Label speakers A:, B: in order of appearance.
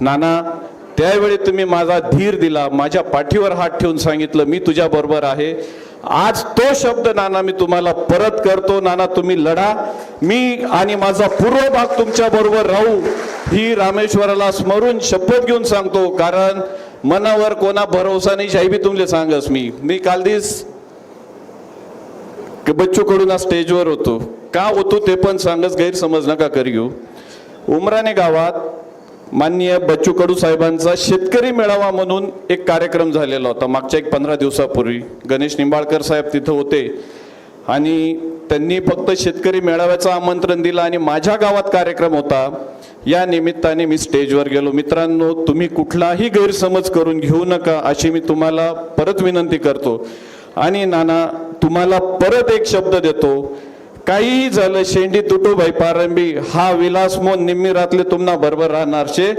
A: नाना त्यावेळी तुम्ही माझा धीर दिला माझ्या पाठीवर हात ठेवून सांगितलं मी तुझ्या बरोबर आहे. आज तो शब्द नाना मी तुम्हाला परत करतो. नाना तुम्ही लढा. मी आणि माझा पूर्व भाग तुमच्या बरोबर राहू. ही रामेश्वराला स्मरून शपथ घेऊन सांगतो कारण मनावर कोणा भरोसा नाही शाही बी तुमले सांगस मी. मी काल दिस बच्चू कडून स्टेजवर होतो. का होतो ते पण सांगस गैरसमज नका करू उमराने गावात माननीय बच्चू कडू साहेबांचा शेतकरी मेळावा म्हणून एक कार्यक्रम झालेला होता. मागच्या एक पंधरा दिवसापूर्वी. गणेश निंबाळकर साहेब तिथं होते. आणि त्यांनी फक्त शेतकरी मेळाव्याचं आमंत्रण दिलं आणि माझ्या गावात कार्यक्रम होता. या निमित्ताने मी स्टेजवर गेलो. मित्रांनो तुम्ही कुठलाही गैरसमज करून घेऊ नका अशी मी तुम्हाला परत विनंती करतो. आणि नाना तुम्हाला परत एक शब्द देतो. काहीही झालं शेंडी तुटू भाई पारंबी हा विलास मोन निम्मी रातले तुम्हाला बरोबर राहणार शे.